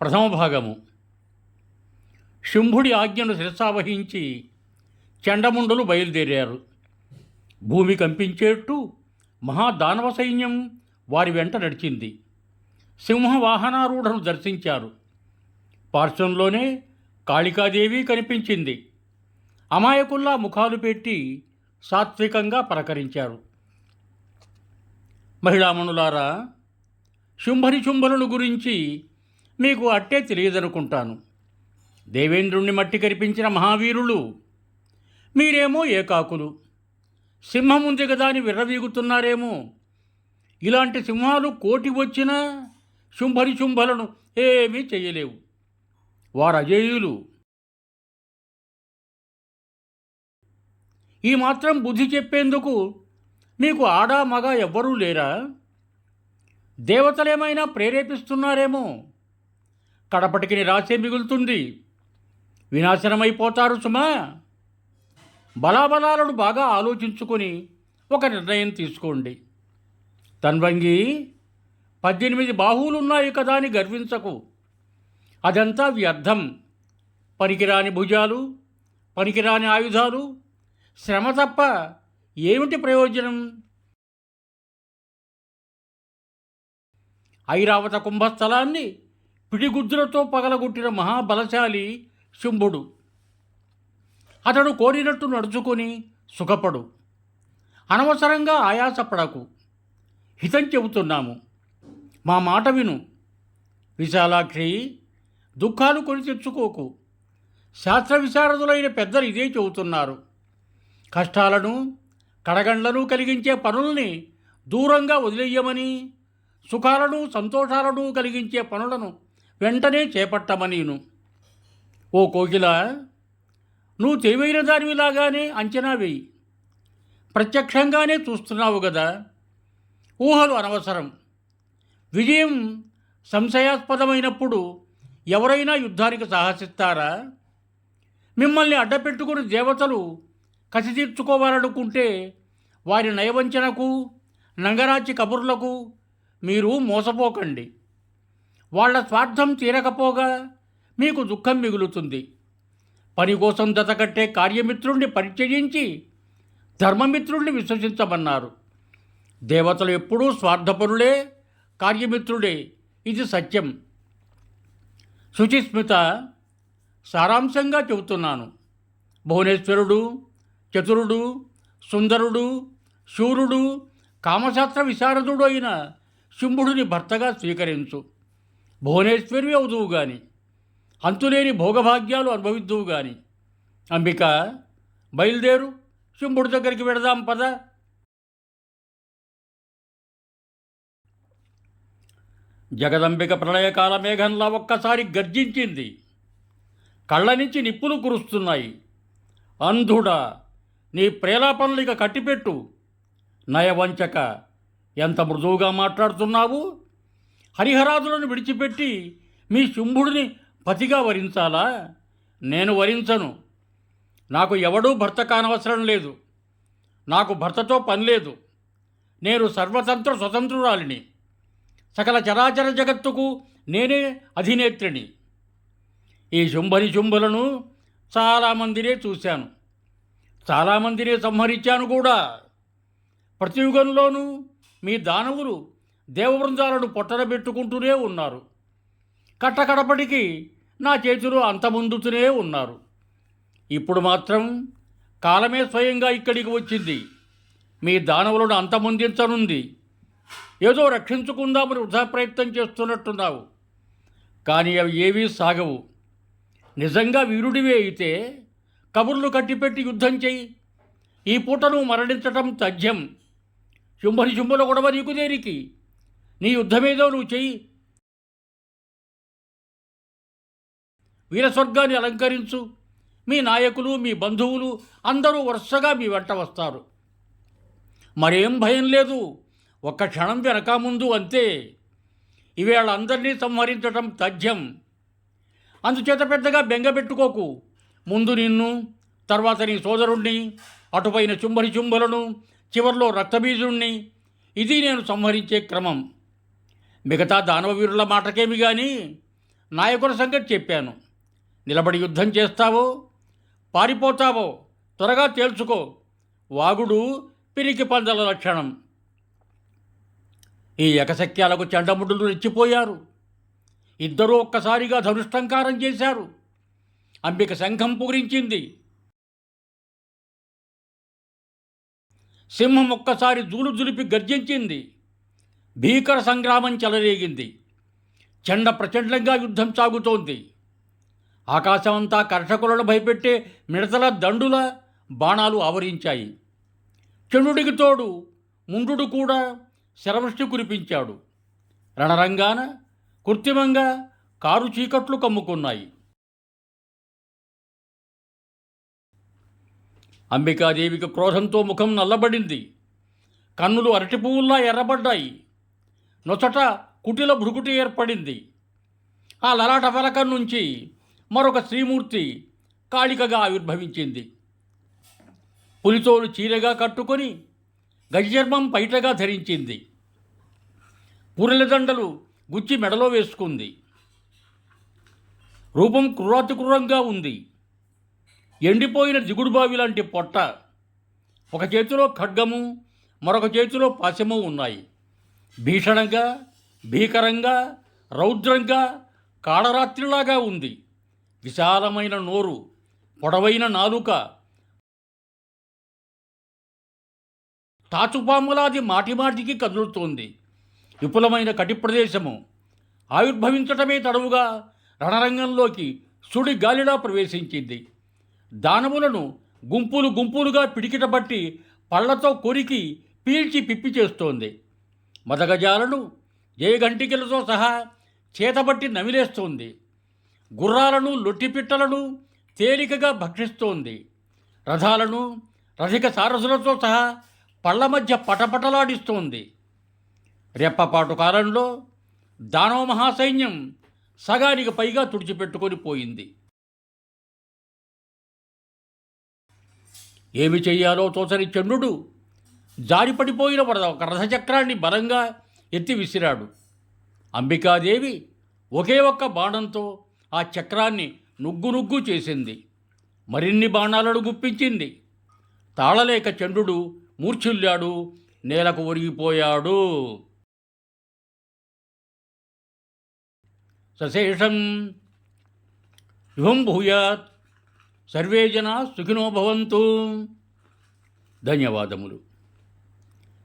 ప్రథమ భాగము శుంభుడి ఆజ్ఞను శిరసావహించి చండముండలు బయలుదేరారు. భూమి కంపించేట్టు మహాదానవ సైన్యం వారి వెంట నడిచింది. సింహ వాహనారూఢను దర్శించారు. పార్శ్వంలోనే కాళికాదేవి కనిపించింది. అమాయకుల్లా ముఖాలు పెట్టి సాత్వికంగా పలకరించారు. మహిళామణులారా శుంభరి శుంభరుల గురించి మీకు అట్టే తెలియదనుకుంటాను. దేవేంద్రుణ్ణి మట్టి కరిపించిన మహావీరులు మీరేమో ఏకాకులు. సింహం ఉంది కదా అని విర్రవీగుతున్నారేమో. ఇలాంటి సింహాలు కోటి వచ్చినా శుంభరి శుంభలను ఏమీ చేయలేవు. వారు అజేయులు ఈ మాత్రం బుద్ధి చెప్పేందుకు మీకు ఆడా మగ ఎవ్వరూ లేరా? దేవతలేమైనా ప్రేరేపిస్తున్నారేమో? కడపటికి నిరాశే మిగులుతుంది. వినాశనమైపోతారు సుమా. బలాబలాలను బాగా ఆలోచించుకొని ఒక నిర్ణయం తీసుకోండి. తన్వంగి పద్దెనిమిది బాహువులున్నాయి కదా అని గర్వించకు. అదంతా వ్యర్థం. పనికిరాని భుజాలు పనికిరాని ఆయుధాలు. శ్రమ తప్ప ఏమిటి ప్రయోజనం? ఐరావత కుంభస్థలాన్ని పిడిగుద్దులతో పగలగొట్టిన మహాబలశాలి శుంభుడు. అతడు కోరినట్టు నడుచుకొని సుఖపడు. అనవసరంగా ఆయాసపడకు. హితం చెబుతున్నాము. మా మాట విను. విశాలాక్షి దుఃఖాలు కొని తెచ్చుకోకు. శాస్త్ర విశారదులైన పెద్దలు ఇదే చెబుతున్నారు. కష్టాలను కడగండ్లను కలిగించే పనుల్ని దూరంగా వదిలేయమని సుఖాలను సంతోషాలను కలిగించే పనులను వెంటనే చేపట్టమనీను ఓ కోకిల నువ్వు తెలివైన దానివిలాగానే అంచనా వేయి. ప్రత్యక్షంగానే చూస్తున్నావు కదా ఊహలు అనవసరం. విజయం సంశయాస్పదమైనప్పుడు ఎవరైనా యుద్ధానికి సాహసిస్తారా? మిమ్మల్ని అడ్డపెట్టుకుని దేవతలు కసి తీర్చుకోవాలనుకుంటే వారి నయవంచనకు నంగరాచి కబుర్లకు మీరు మోసపోకండి. వాళ్ళ స్వార్థం తీరకపోగా మీకు దుఃఖం మిగులుతుంది. పని కోసం దతకట్టే కార్యమిత్రుణ్ణి పరిచయించి ధర్మమిత్రుణ్ణి విశ్వసించమన్నారు. దేవతలు ఎప్పుడూ స్వార్థపరులే కార్యమిత్రుడే ఇది సత్యం. శుచిస్మిత సారాంశంగా చెబుతున్నాను. భువనేశ్వరుడు చతురుడు సుందరుడు శూరుడు కామశాస్త్ర విశారదుడు అయిన శుంభుడిని భర్తగా స్వీకరించు. భువనేశ్వరి అవుదువు గాని అంతులేని భోగభాగ్యాలు అనుభవిద్దువు గాని. అంబిక బయలుదేరు శుంభుడి దగ్గరికి వెడదాం పద. జగదంబిక ప్రళయకాల మేఘంలా ఒక్కసారి గర్జించింది. కళ్ళ నుంచి నిప్పులు కురుస్తున్నాయి. అంధుడా నీ ప్రేలాపనలు ఇక కట్టిపెట్టు. నయవంచక ఎంత మృదువుగా మాట్లాడుతున్నావు? హరిహరాదులను విడిచిపెట్టి మీ శుంభుడిని పతిగా వరించాలా? నేను వరించను. నాకు ఎవడూ భర్త కానవసరం లేదు. నాకు భర్తతో పని లేదు. నేను సర్వతంత్ర స్వతంత్రురాలిని. సకల చరాచర జగత్తుకు నేనే అధినేత్రిని. ఈ శుంభని శుంభులను చాలామందినే చూశాను. చాలామందినే సంహరించాను కూడా. ప్రతి యుగంలోనూ మీ దానవులు దేవబృందాలను పొట్టనబెట్టుకుంటూనే ఉన్నారు. కట్టకడపటికి నా చేతిలో అంతముందుతూనే ఉన్నారు. ఇప్పుడు మాత్రం కాలమే స్వయంగా ఇక్కడికి వచ్చింది. మీ దానవులను అంతమొందించనుంది. ఏదో రక్షించుకుందామని వృధా ప్రయత్నం చేస్తున్నట్టున్నావు. కానీ అవి ఏవీ సాగవు. నిజంగా వీరుడివే అయితే కబుర్లు కట్టిపెట్టి యుద్ధం చెయ్యి. ఈ పూటను మరణించటం తథ్యం. శుంభని శుంభుల గొడవ నీకు దేనికి? నీ యుద్ధమేదో నువ్వు చెయ్యి. వీరస్వర్గాన్ని అలంకరించు. మీ నాయకులు మీ బంధువులు అందరూ వరుసగా మీ వెంట వస్తారు. మరేం భయం లేదు. ఒక్క క్షణం వెనక ముందు అంతే. ఇవేళ అందరినీ సంహరించటం తథ్యం. అందుచేత పెద్దగా బెంగపెట్టుకోకు ముందు నిన్ను తర్వాత నీ సోదరుణ్ణి అటుపైన చుంబరి చుంబలను చివరిలో రక్తబీజుణ్ణి. ఇది నేను సంహరించే క్రమం. మిగతా దానవీరుల మాటకేమి కానీ నాయకుల సంగతి చెప్పాను. నిలబడి యుద్ధం చేస్తావో పారిపోతావో త్వరగా తేల్చుకో. వాగుడు పిరికి పందల లక్షణం. ఈ ఎకశక్యాలకు చెండముడ్డులు రెచ్చిపోయారు. ఇద్దరూ ఒక్కసారిగా ధనుష్టంకారం చేశారు. అంబిక శంఖం పూరించింది సింహం ఒక్కసారి జూలు జులిపి గర్జించింది. భీకర సంగ్రామం చెలరేగింది. చెండ ప్రచండంగా యుద్ధం సాగుతోంది. ఆకాశమంతా కర్షకులను భయపెట్టే మిడతల దండుల బాణాలు ఆవరించాయి. చండుడికి తోడు ముండు కూడా శరవృష్టి కురిపించాడు. రణరంగాన కృత్రిమంగా కారు చీకట్లు కమ్ముకున్నాయి. అంబికాదేవికి క్రోధంతో ముఖం నల్లబడింది. కన్నులు అరటి పువ్వుల్లా ఎర్రబడ్డాయి. నొచట కుటిల భృకుటి ఏర్పడింది. ఆ లలాట ఫలకం నుంచి మరొక శ్రీమూర్తి కాళికగా ఆవిర్భవించింది. పులితోలు చీరగా కట్టుకొని గజచర్మం పైటగా ధరించింది. పురలదండలు గుచ్చి మెడలో వేసుకుంది. రూపం క్రూరాతి క్రూరంగా ఉంది. ఎండిపోయిన దిగుడు బావి లాంటి పొట్ట. ఒక చేతిలో ఖడ్గము మరొక చేతిలో పాశము ఉన్నాయి. భీషణంగా భీకరంగా రౌద్రంగా కాళరాత్రిలాగా ఉంది. విశాలమైన నోరు పొడవైన నాలుక తాచుపాములాది మాటిమాటికి కదులుతోంది. విపులమైన కటి ప్రదేశము ఆవిర్భవించటమే తడవుగా రణరంగంలోకి సుడి గాలిలా ప్రవేశించింది. దానవులను గుంపులు గుంపులుగా పిడికిటబట్టి పళ్ళతో కొరికి పీల్చి పిప్పి చేస్తోంది. మదగజాలను జయగంటికలతో సహా చేతబట్టి నమిలేస్తోంది. గుర్రాలను లొట్టిపిట్టలను తేలికగా భక్షిస్తోంది. రథాలను రథిక సారథులతో సహా పళ్ళ మధ్య పటపటలాడిస్తోంది. రెప్పపాటు కాలంలో దానవ మహాసైన్యం సగానికి పైగా తుడిచిపెట్టుకొని పోయింది. ఏమి చెయ్యాలో తోచని చంద్రుడు జారిపడిపోయిన వరద ఒక రథచక్రాన్ని బలంగా ఎత్తి విసిరాడు. అంబికాదేవి ఒకే ఒక్క బాణంతో ఆ చక్రాన్ని నుగ్గు నుగ్గు చేసింది. మరిన్ని బాణాలను గుప్పించింది. తాళలేక చంద్రుడు మూర్ఛిల్లాడు నేలకు ఒరిగిపోయాడు. సశేషం శుభం భూయాత్. సర్వే జనా సుఖినో భవంతు. ధన్యవాదములు.